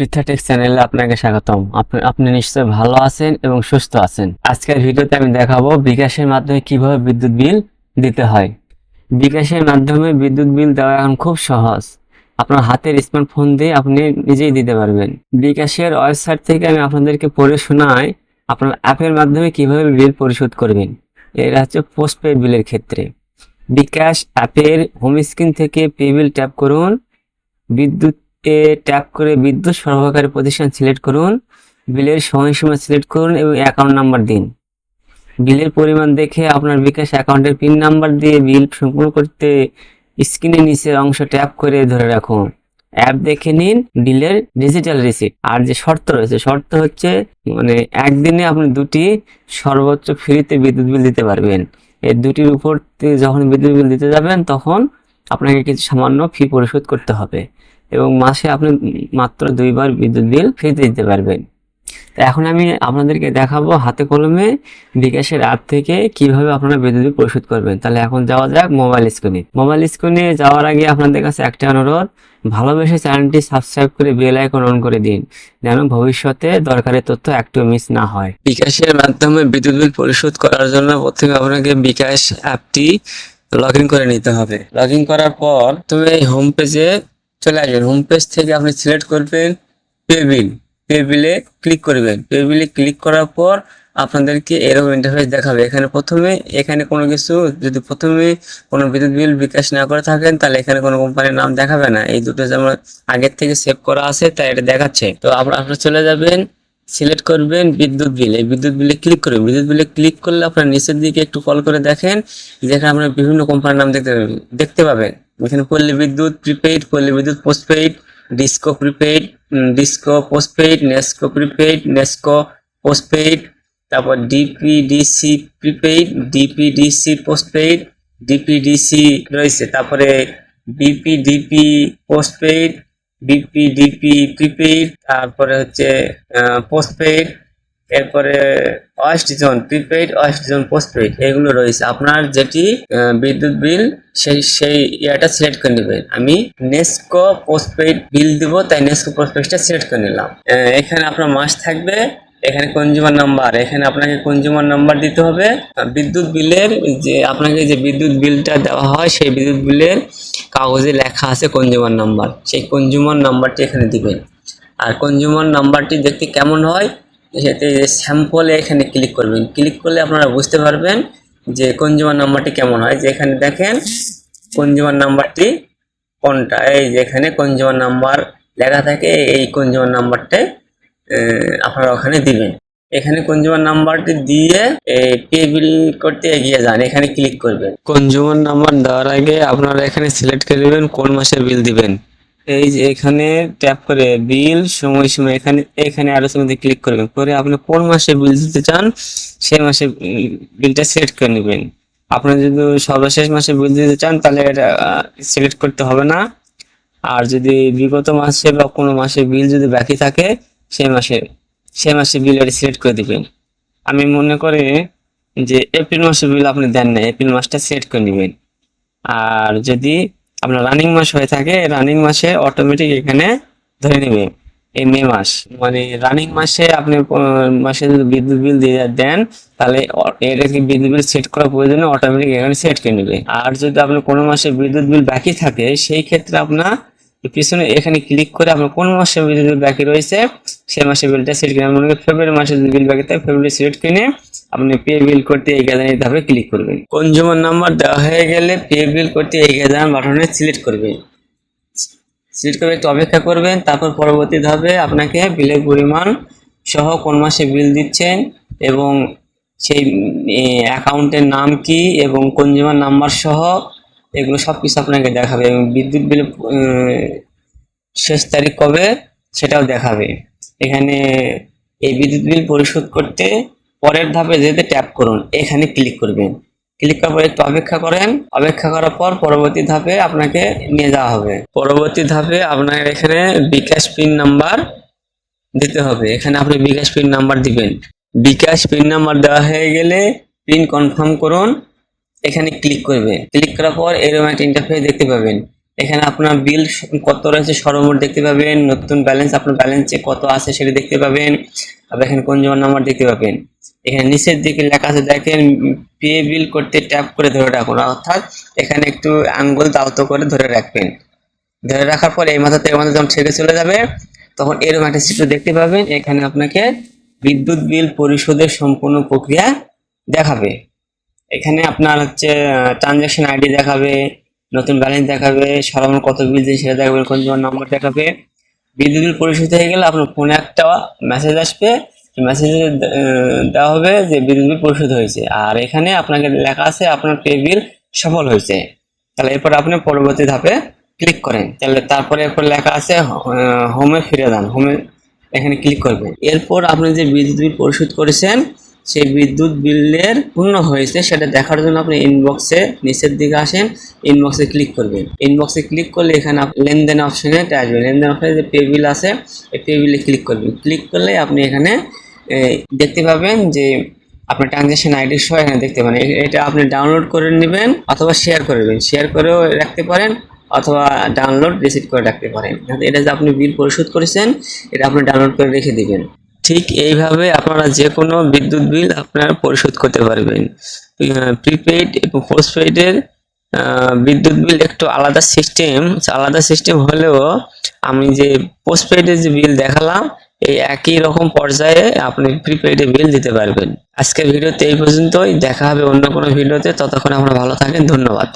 পৃথাটেক চ্যানেলে আপনাকে স্বাগতম। আপনি নিশ্চয়ই ভালো আছেন এবং সুস্থ আছেন। আজকের ভিডিওতে আমি দেখাবো বিকাশের মাধ্যমে কীভাবে বিদ্যুৎ বিল দিতে হয়। বিকাশের মাধ্যমে বিদ্যুৎ বিল দেওয়া এখন খুব সহজ। আপনার হাতের স্মার্টফোন দিয়ে আপনি নিজেই দিতে পারবেন। বিকাশের ওয়েবসাইট থেকে আমি আপনাদেরকে পড়ে শোনাই আপনার অ্যাপের মাধ্যমে কীভাবে বিল পরিশোধ করবেন। এটা হচ্ছে পোস্টপেড বিলের ক্ষেত্রে। বিকাশ অ্যাপের হোম স্ক্রিন থেকে পে বিল ট্যাপ করুন। বিদ্যুৎ এ ট্যাপ করে বিদ্যুৎ সরবরাহকারী প্রতিষ্ঠান সিলেক্ট করুন। বিলের সময়সীমা সিলেক্ট করুন এবং অ্যাকাউন্ট নাম্বার দিন। বিলের পরিমাণ দেখে আপনার বিকাশ অ্যাকাউন্টের পিন নাম্বার দিয়ে বিল সম্পূর্ণ করতে স্ক্রিনের নিচের অংশ ট্যাপ করে ধরে রাখুন। অ্যাপ দেখে নিন বিলের ডিজিটাল রিসিপ্ট আর যে শর্ত রয়েছে, শর্ত হচ্ছে মানে একদিনে আপনি দুটি সর্বোচ্চ ফ্রিতে বিদ্যুৎ বিল দিতে পারবেন। এই দুটির উপর যখন বিদ্যুৎ বিল দিতে যাবেন, তখন আপনাকে কিছু সামান্য ফি পরিশোধ করতে হবে। এবং মাসে আপনি মাত্র দুইবার বিদ্যুৎ বিল ফ্রিতে দিতে পারবেন। তো এখন আমি আপনাদেরকে দেখাবো হাতে কলমে বিকাশের অ্যাপ থেকে কীভাবে আপনারা বিদ্যুৎ বিল পরিশোধ করবেন। তাহলে এখন যাওয়া যাক মোবাইল স্ক্রিনে মোবাইল স্ক্রিনে যাওয়ার আগে আপনাদের কাছে একটা অনুরোধ, ভালোবেসে চ্যানেলটি সাবস্ক্রাইব করে বেল আইকন অন করে দিন, যেন ভবিষ্যতে দরকারি তথ্য একটু মিস না হয়। বিকাশের মাধ্যমে বিদ্যুৎ বিল পরিশোধ করার জন্য প্রথমে আপনাকে বিকাশ অ্যাপটি লগ ইন করে নিতে হবে। লগ ইন করার পর তুমি এই হোম পেজে চলে আসবেন। হোম পেজ থেকে আপনি সিলেক্ট করবেন পে বিল পে বিলে ক্লিক করবেন। পে বিলে ক্লিক করার পর আপনাদেরকে এরকম ইন্টারফেস দেখাবে। এখানে প্রথমে, এখানে কোনো কিছু যদি প্রথমে কোনো বিদ্যুৎ বিল বিকাশ না করে থাকেন, তাহলে এখানে কোনো কোম্পানির নাম দেখাবে না। এই দুটো যেমন আগের থেকে সেভ করা আছে, তাই এটা দেখাচ্ছে। তো আপনারা চলে যাবেন সিলেক্ট করবেন বিদ্যুৎ বিল। এই বিদ্যুৎ বিলে ক্লিক করবেন। বিদ্যুৎ বিলে ক্লিক করলে আপনার নিচের দিকে একটু কল করে দেখেন, যেখানে আপনারা বিভিন্ন কোম্পানির নাম দেখতে দেখতে পাবেন। এখানে পল্লী বিদ্যুৎ প্রিপেইড পল্লী বিদ্যুৎ postpaid DESCO prepaid DESCO postpaid NESCO prepaid NESCO postpaid তারপর DPDC prepaid DPDC postpaid DPDC রয়েছে, তারপরে বিপিডিপি পোস্টপেইড বিপিডিপি প্রিপেইড তারপরে হচ্ছে পোস্টপেইড এরপরে west zone prepaid zone postpaid এগুলো রয়েছে। আপনার যেটি বিদ্যুৎ বিল, সেই সেই ইয়াটা সিলেক্ট করে নেবেন। আমি নেস্কো পোস্টপেইড বিল দিব, তাই নেস্কো পোস্টপেইডটা সিলেক্ট করে নিলাম। এখানে আপনার মাস থাকবে, এখানে কনজিউমার নাম্বার এখানে আপনাকে কনজিউমার নাম্বার দিতে হবে। বিদ্যুৎ বিলের যে, আপনাকে যে বিদ্যুৎ বিলটা দেওয়া হয়, সেই বিদ্যুৎ বিলের কাগজে লেখা আছে কনজিউমার নাম্বার সেই কনজিউমার নাম্বারটি এখানে দিবেন। আর কনজিউমার নাম্বারটি দেখতে কেমন হয়? সেতে স্যাম্পলে এখানে ক্লিক করবেন। ক্লিক করলে আপনারা বুঝতে পারবেন যে কনজিউমার নাম্বারটি কেমন হয়। যে এখানে দেখেন কনজিউমার নাম্বারটি কোনটা। এই যে এখানে কনজিউমার নাম্বার লেখা থাকে, এই কনজিউমার নাম্বারটাই আপনারা ওখানে দিবেন। এখানে কনজিউমার নাম্বারটি দিয়ে পে বিল করতে এগিয়ে যান, এখানে ক্লিক করবেন। কনজিউমার নাম্বার দেওয়ার আগে আপনারা এখানে সিলেক্ট করে নেবেন, কোন মাসের বিল দিবেন। এই যে এখানে ট্যাপ করে বিল সময়সীমা এখানে এখানে মধ্যে ক্লিক করবেন। করে আপনি কোন মাসে বিল দিতে চান সেই মাসে বিলটা সিলেক্ট করে নেবেন। আপনি যদি সর্বশেষ মাসে বিল দিতে চান, তাহলে এটা সিলেক্ট করতে হবে না। আর যদি বিগত মাসে বা কোনো মাসে বিল যদি বাকি থাকে সেই মাসে সেই মাসে বিল এটা সিলেক্ট করে দিবেন। আমি মনে করি যে এপ্রিল মাসে বিল আপনি দেন না এপ্রিল মাসটা সিলেক্ট করে নেবেন। আর যদি আপনার রানিং মাস হয়ে থাকে রানিং মাসে অটোমেটিক এখানে ধরে নেবে এই মে মাস। মানে রানিং মাসে আপনি মাসে যদি বিদ্যুৎ বিল দিয়ে দেন, তাহলে এটাকে বিদ্যুৎ বিল সেট করার প্রয়োজনে অটোমেটিক এখানে সেট করে নেবে। আর যদি আপনার কোনো মাসে বিদ্যুৎ বিল বাকি থাকে, সেই ক্ষেত্রে আপনার পিছনে এখানে ক্লিক করে আপনার কোন মাসে বিদ্যুৎ বিল বাকি রয়েছে সেই মাসে বিলটা সিলেক্ট করে মনে ফেব্রুয়ারি মাসে যদি বিল বাকি থাকে ফেব্রুয়ারি সিলেক্ট করে আপনি পে বিল করতে এই গ্যাদানি ধাপে ক্লিক করবেন। কনজিউমার নাম্বার দেওয়া হয়ে গেলে পে বিল করতে এই গ্যাদান বাটনে সিলেক্ট করবেন। সিলেক্ট করে একটু অপেক্ষা করবেন, তারপর পরবর্তী ধাপে আপনাকে বিলের পরিমাণ সহ কোন মাসে বিল দিচ্ছেন এবং সেই অ্যাকাউন্টের নাম কি এবং কনজিউমার নাম্বার সহ এগুলো সব কিছু আপনাকে দেখাবে এবং বিদ্যুৎ বিল শেষ তারিখ কবে সেটাও দেখাবে। এখানে এই বিদ্যুৎ বিল পরিশোধ করতে পরের ধাপে যেতে ট্যাপ করুন। এখানে ক্লিক করবেন। ক্লিক করার পর একটু অপেক্ষা করেন। অপেক্ষা করার পর পরবর্তী ধাপে আপনাকে নিয়ে যাওয়া হবে। পরবর্তী ধাপে আপনার এখানে বিকাশ পিন নাম্বার দিতে হবে। এখানে আপনি বিকাশ পিন নাম্বার দিবেন। বিকাশ পিন নাম্বার দেওয়া হয়ে গেলে পিন কনফার্ম করুন। এখানে ক্লিক করবে। ক্লিক করার পর এরকম একটা ইন্টারফেস দেখতে পাবেন। এখানে আপনার বিল কত রয়েছে সর্বমোট দেখতে পাবেন, নতুন ব্যালেন্স আপনার ব্যালেন্সে কত আছে সেটা দেখতে পাবেন আবার এখানে কনজিউমার নাম্বার দেখতে পাবেন। এখানে নিচের দিকে লেখা আছে, দেখেন পে বিল করতে ট্যাপ করে ধরে রাখুন, অর্থাৎ এখানে একটু আঙ্গুল দাউতো করে ধরে রাখবেন। ধরে রাখার পরে এই মাথা থেকে মাথা যখন ছেড়ে চলে যাবে, তখন এরকম একটা চিত্র দেখতে পাবেন, এখানে আপনাকে বিদ্যুৎ বিল পরিশোধের সম্পূর্ণ প্রক্রিয়া দেখাবে। এখানে আপনার হচ্ছে ট্রানজ্যাকশন আইডি দেখাবে নতুন ব্যালেন্স দেখাবে সর্বমোট কত বিল দিয়ে সেটা দেখাবে কনজিউমার নাম্বার দেখাবে। বিদ্যুৎ বিল পরিশোধ হয়ে গেলে আপনার ফোনে একটা মেসেজ আসবে মেসেজে দেওয়া হবে যে বিদ্যুৎ বিল পরিশোধ হয়েছে। আর এখানে আপনাকে লেখা আছে আপনার পে বিল সফল হয়েছে। তাহলে এরপর আপনি পরবর্তী ধাপে ক্লিক করেন। তাহলে তারপরে এরপর লেখা আছে হোমে ফিরে যান। হোমে এখানে ক্লিক করবেন। এরপর আপনি যে বিদ্যুৎ বিল পরিশোধ করেছেন সেই বিদ্যুৎ বিলের পূর্ণ হয়েছে, সেটা দেখার জন্য আপনি ইনবক্সে নিচের দিকে আসেন ইনবক্সে ক্লিক করবেন। ইনবক্সে ক্লিক করলে এখানে লেনদেন অপশনে আসবে লেনদেন অপশনে যে পে বিল আছে, এই পে বিলে ক্লিক করবেন। ক্লিক করলে আপনি এখানে দেখতে পাবেন যে আপনার ট্রানজ্যাকশন আইডি সহ এখানে দেখতে পারেন এটা আপনি ডাউনলোড করে নেবেন অথবা শেয়ার করে নেবেন। শেয়ার করেও রাখতে পারেন অথবা ডাউনলোড রিসিভ করে রাখতে পারেন। এটা যে আপনি বিল পরিশোধ করেছেন, এটা আপনি ডাউনলোড করে রেখে দিবেন। ঠিক এইভাবে আপনারা যে কোনো বিদ্যুৎ বিল আপনারা পরিশোধ করতে পারবেন। প্রিপেইড এবং পোস্টপেইডের বিদ্যুৎ বিল একটু আলাদা সিস্টেম আলাদা সিস্টেম হলেও আমি যে পোস্টপেইডের যে বিল দেখালাম, এই একই রকম পর্যায়ে আপনি প্রিপেইডে বিল দিতে পারবেন। আজকের ভিডিওতে এই পর্যন্তই। দেখা হবে অন্য কোনো ভিডিওতে। ততক্ষণ আপনারা ভালো থাকেন। ধন্যবাদ।